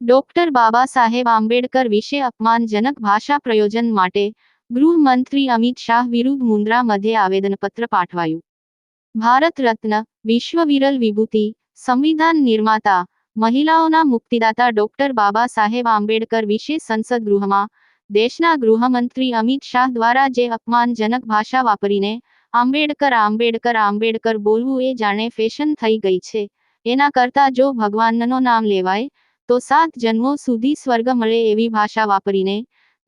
Doctor Baba Saheb Ambedkar વિશે અપમાનજનક ભાષા પ્રયોજન માટે ગૃહમંત્રી અમિત શાહ વિરુદ્ધ મુન્દ્રા મધ્યે આવેદનપત્ર પાઠવાયું. ભારત રત્ન, વિશ્વ વિરલ વિભૂતિ, સંવિધાન નિર્માતા, મહિલાઓના મુક્તિદાતા ડોક્ટર બાબા સાહેબ આંબેડકર વિશે સંસદ ગૃહમાં દેશના ગૃહમંત્રી અમિત શાહ દ્વારા જે અપમાનજનક ભાષા વાપરીને આંબેડકર આંબેડકર આંબેડકર બોલવું એ જાણે ફેશન થઈ ગઈ છે, એના કરતા જો ભગવાનનો નામ લેવાય, તો સાત જન્મો સુધી સ્વર્ગ મળે એવી ભાષા વાપરીને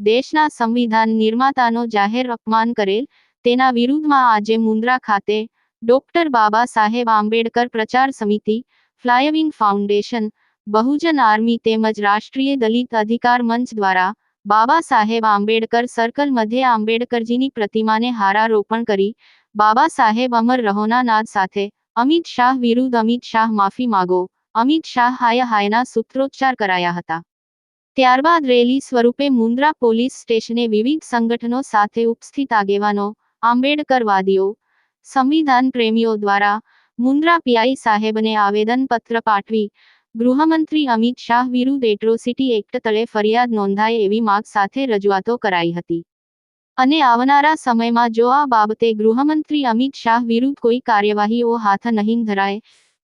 દેશના સંવિધાન નિર્માતાનો જાહેર અપમાન કરેલ, તેના વિરુદ્ધમાં આજે મુન્દ્રા ખાતે ડોક્ટર બાબા સાહેબ આંબેડકર પ્રચાર સમિતિ, ફ્લાયવિંગ ફાઉન્ડેશન, બહુજન આર્મી તેમજ રાષ્ટ્રીય દલિત અધિકાર મંચ દ્વારા બાબા સાહેબ આંબેડકર સર્કલ મધ્યે આંબેડકરજીની પ્રતિમાને હારારોપણ કરી. બાબા સાહેબ અમર રહોના નાદ સાથે, અમિત શાહ વિરુદ્ધ અમિત શાહ માફી માગો. અમિત શાહ હાય હાયના સૂત્રોચ્ચાર કરાયા હતા. ત્યારબાદ રેલી સ્વરૂપે મુન્દ્રા પોલીસ સ્ટેશને વિવિધ સંગઠનો સાથે ઉપસ્થિત આગેવાનો, આંબેડકરવાદીઓ, સંવિધાન પ્રેમીઓ દ્વારા મુન્દ્રા પીઆઈ સાહેબને આવેદનપત્ર પાઠવી ગૃહમંત્રી અમિત શાહ વિરુદ્ધ એટ્રોસિટી એક્ટ તળે ફરિયાદ નોંધાય એવી માગ સાથે રજૂઆતો કરાઈ હતી. અને આવનારા સમયમાં જો આ બાબતે ગૃહમંત્રી અમિત શાહ વિરુદ્ધ કોઈ કાર્યવાહીઓ હાથ નહીં ધરાય,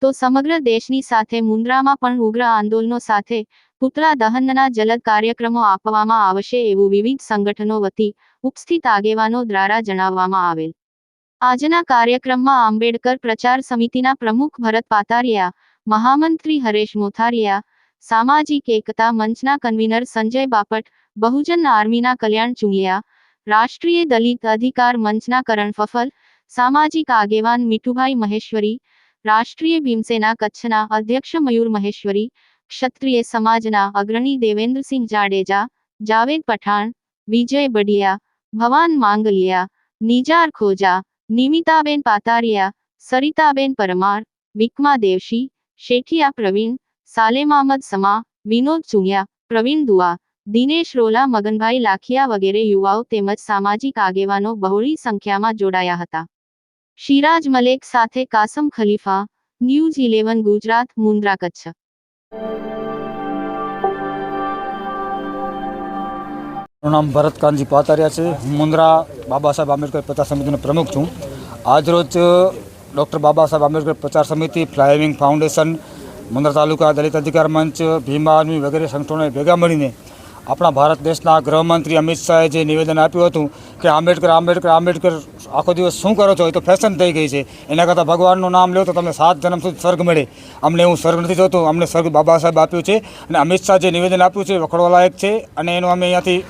તો સમગ્ર દેશની સાથે મુન્દ્રામાં પણ ઉગ્ર આંદોલનો સાથે પુતળા દહનના જલદ કાર્યક્રમો આપવામાં આવશે એવું વિવિધ સંગઠનો વતી ઉપસ્થિત આગેવાનો દ્વારા જણાવવામાં આવેલ. આજના કાર્યક્રમમાં આંબેડકર પ્રચાર સમિતિના પ્રમુખ ભરત પાતારિયા મહામંત્રી હરેશ મોથારિયા, સામાજિક એકતા મંચના કન્વીનર સંજય બાપટ, બહુજન આર્મીના કલ્યાણ ચુંગિયા, રાષ્ટ્રીય દલિત અધિકાર મંચના કરણ ફફલ, સામાજિક આગેવાન મીઠુભાઈ મહેશ્વરી, રાષ્ટ્રીય ભીમસેના કચ્છના અધ્યક્ષ મયુર મહેશ્વરી, ક્ષત્રિય સમાજના અગ્રણી દેવેન્દ્રસિંહ જાડેજા, જાવેદ પઠાણ, વિજય બડિયા ભવાન માંગલિયા, નિજાર ખોજા, નિમિતાબેન પાતારિયા, સરિતાબેન પરમાર વિકમા દેવશી શેઠિયા પ્રવીણ, સાલેમ અહમદ સમા, વિનોદ ચુંગિયા પ્રવીણ દુઆ, દિનેશ રોલા, મગનભાઈ લાખિયા વગેરે યુવાઓ તેમજ સામાજિક આગેવાનો બહોળી સંખ્યામાં જોડાયા હતા. શિરાજ મલેક સાથે કાસમ ખલીફા, ન્યૂઝ ઇલેવન, ગુજરાત, મુન્દ્રા કચ્છ. નામ ભરત કાનજી પાતારિયા છે. મુન્દ્રા બાબા સાહેબ આંબેડકર પ્રચાર સમિતિનો પ્રમુખ છું. આજરોજ ડૉક્ટર બાબા સાહેબ આંબેડકર પ્રચાર સમિતિ, ફ્લાયવિંગ ફાઉન્ડેશન મુંદ્રા તાલુકા દલિત અધિકાર મંચ, ભીમા આર્મી વગેરે સંગઠનોએ ભેગા મળીને આપણા ભારત દેશના ગૃહમંત્રી અમિત શાહે જે નિવેદન આપ્યું હતું કે આંબેડકર આંબેડકર આંબેડકર આખો દિવસ શું કરો છો? એ તો ફેશન થઈ ગઈ છે. એના કરતાં ભગવાનનું નામ લો તો તમને સાત જન્મ સુધી સ્વર્ગ મળે. અમને હું સ્વર્ગ નથી જોતું. અમને સ્વર્ગ બાબા સાહેબ આપ્યું છે. અને અમિત શાહ જે નિવેદન આપ્યું છે વખડવા લાયક છે. અને એનો અમે અહીંયાથી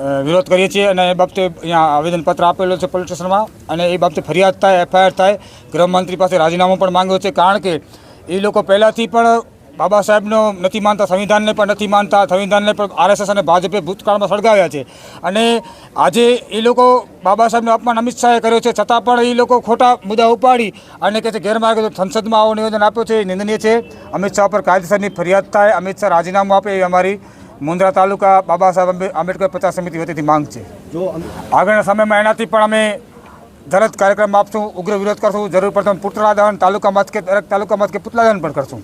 વિરોધ કરીએ છીએ અને એ બાબતે અહીંયા આવેદનપત્ર આપેલો છે પોલીસ સ્ટેશનમાં અને એ બાબતે ફરિયાદ થાય, એફઆઈઆર થાય. ગૃહમંત્રી પાસે રાજીનામું પણ માંગ્યો છે કારણ કે એ લોકો પહેલાંથી પણ બાબા સાહેબનો નથી માનતા, સંવિધાનને પણ નથી માનતા, સંવિધાનને પણ આરએસએસ અને ભાજપે ભૂતકાળમાં સળગાવ્યા છે. અને આજે એ લોકો બાબા સાહેબનું અપમાન અમિત શાહે કર્યો છે, છતાં પણ એ લોકો ખોટા મુદ્દા ઉપાડી અને કહે છે ગેરમાર્ગે સંસદમાં આવો નિવેદન આપ્યો છે, એ નિંદનીય છે. અમિત શાહ પર કાયદેસરની ફરિયાદ થાય, અમિત શાહ રાજીનામું આપે એ અમારી મુન્દ્રા તાલુકા બાબા સાહેબ આંબે- આંબેડકર પ્રચાર સમિતિ વતીથી માંગ છે. જો આગળના સમયમાં એનાથી પણ અમે જરદ કાર્યક્રમ આપશું ઉગ્ર વિરોધ કરશું. જરૂર પડશે તો પુતળા દહન તાલુકા મથકે દરેક તાલુકા મથકે પુતળા દહન પણ કરશું.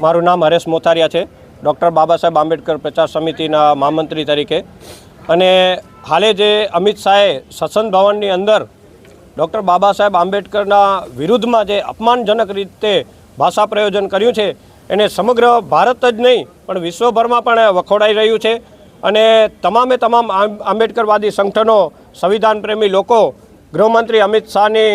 મારું નામ હરેશ મોથારિયા છે. ડૉક્ટર બાબા સાહેબ આંબેડકર પ્રચાર સમિતિના મહામંત્રી તરીકે. અને હાલે જે અમિત શાહે સસન ભવનની અંદર ડૉક્ટર બાબા સાહેબ આંબેડકરના વિરુદ્ધમાં જે અપમાનજનક રીતે ભાષા પ્રયોજન કર્યું છે એને સમગ્ર ભારત જ નહીં, પણ વિશ્વભરમાં પણ વખોડાઈ રહ્યું છે. અને તમામે તમામ આંબેડકરવાદી સંગઠનો, સંવિધાન પ્રેમી લોકો, ગૃહમંત્રી અમિત શાહની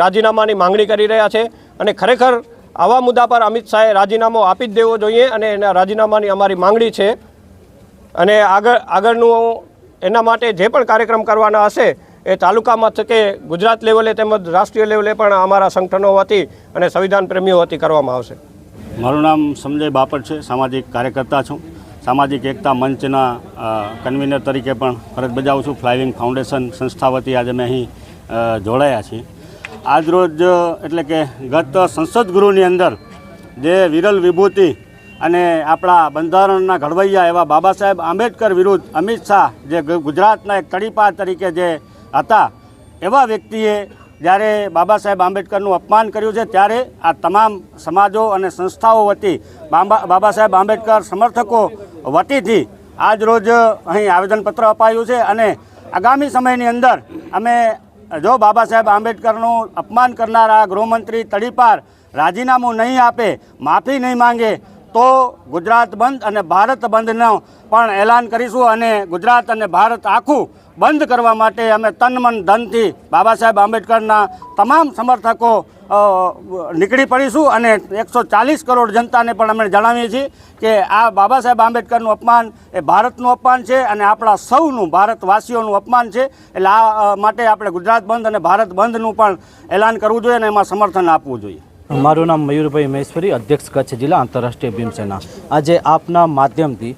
રાજીનામાની માંગણી કરી રહ્યા છે. અને ખરેખર આવા મુદ્દા પર અમિત શાહે રાજીનામું આપી જ દેવો જોઈએ અને એના રાજીનામાની અમારી માંગણી છે. અને આગળ, આગળનું એના માટે જે પણ કાર્યક્રમ કરવાના હશે એ તાલુકા મથકે, ગુજરાત લેવલે તેમજ રાષ્ટ્રીય લેવલે પણ અમારા સંગઠનો વતી અને સંવિધાન પ્રેમીઓ વતી કરવામાં આવશે. મારું નામ સંજય બાપટ છે. સામાજિક કાર્યકર્તા છું. સામાજિક એકતા મંચના કન્વીનર તરીકે પણ ફરજ બજાવું છું. ફ્લાઇવિંગ ફાઉન્ડેશન સંસ્થા વતી આજે અમે અહીં જોડાયા છીએ. આજરોજ એટલે કે ગત સંસદ ગૃહની અંદર જે વિરલ વિભૂતિ અને આપણા બંધારણના ઘડવૈયા એવા બાબા સાહેબ આંબેડકર વિરુદ્ધ અમિત શાહ જે ગુજરાતના એક તડીપા તરીકે જે હતા, એવા વ્યક્તિએ જ્યારે બાબા સાહેબ આંબેડકરનું અપમાન કર્યું છે, ત્યારે આ તમામ સમાજો અને સંસ્થાઓ વતી બાબા સાહેબ આંબેડકર સમર્થકો વતીથી આજ રોજ અહીં આવેદનપત્ર અપાયું છે અને આગામી સમયની અંદર અમે જો બાબા સાહેબ આંબેડકરનું અપમાન કરનારા ગૃહમંત્રી તડીપાર રાજીનામું નહીં આપે, માફી નહીં માંગે તો ગુજરાત બંધ અને ભારત બંધનો પણ એલાન કરીશું અને ગુજરાત અને ભારત આખું બંધ કરવા માટે અમે તન મન ધનથી બાબા સાહેબ આંબેડકરના તમામ સમર્થકો નીકળી પડીશું અને એકસો ચાલીસ કરોડ જનતાને પણ અમે જણાવીએ છીએ કે આ બાબા સાહેબ આંબેડકરનું અપમાન એ ભારતનું અપમાન છે અને આપણા સૌનું, ભારતવાસીઓનું અપમાન છે. એટલે આ માટે આપણે ગુજરાત બંધ અને ભારત બંધનું પણ એલાન કરવું જોઈએ અને એમાં સમર્થન આપવું જોઈએ. મારું નામ મયુરભાઈ મહેશ્વરી, અધ્યક્ષ કચ્છ જિલ્લા આંતરરાષ્ટ્રીય ભીમસેના. આજે આપના માધ્યમથી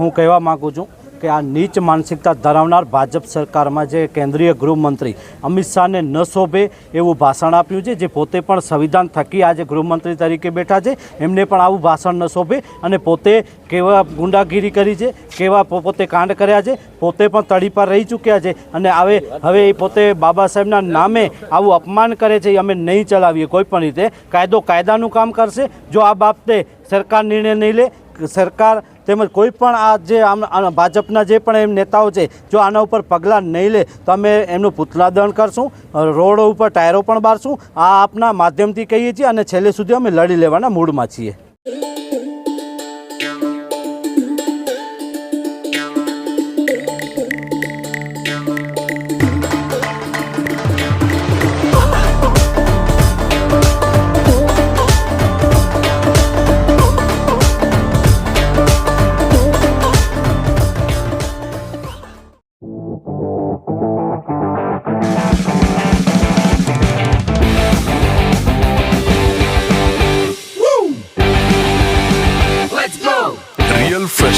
હું કહેવા માગું છું કે આ નીચ માનસિકતા ધરાવનાર ભાજપ સરકારમાં જે કેન્દ્રીય ગૃહમંત્રી અમિત શાહને ન શોભે એવું ભાષણ આપ્યું છે, જે પોતે પણ સંવિધાન થકી આજે ગૃહમંત્રી તરીકે બેઠા છે, એમને પણ આવું ભાષણ ન શોભે અને પોતે કેવા ગુંડાગીરી કરી છે, કેવા પોતે કાંડ કર્યા છે, પોતે પણ તળી પર રહી ચૂક્યા છે અને હવે હવે એ પોતે બાબા સાહેબના નામે આવું અપમાન કરે છે એ અમે નહીં ચલાવીએ કોઈ પણ રીતે. કાયદો કાયદાનું કામ કરશે. જો આ બાબતે સરકાર નિર્ણય નહીં લે, સરકાર તેમજ કોઈ પણ આ જે આમ ભાજપના જે પણ એમ નેતાઓ છે, જો આના ઉપર પગલાં નહીં લે, તો અમે એમનું દહન કરશું રોડ ઉપર ટાયરો પણ બારશું, આ આપના માધ્યમથી કહીએ છીએ અને છેલ્લે સુધી અમે લડી લેવાના મૂડમાં છીએ.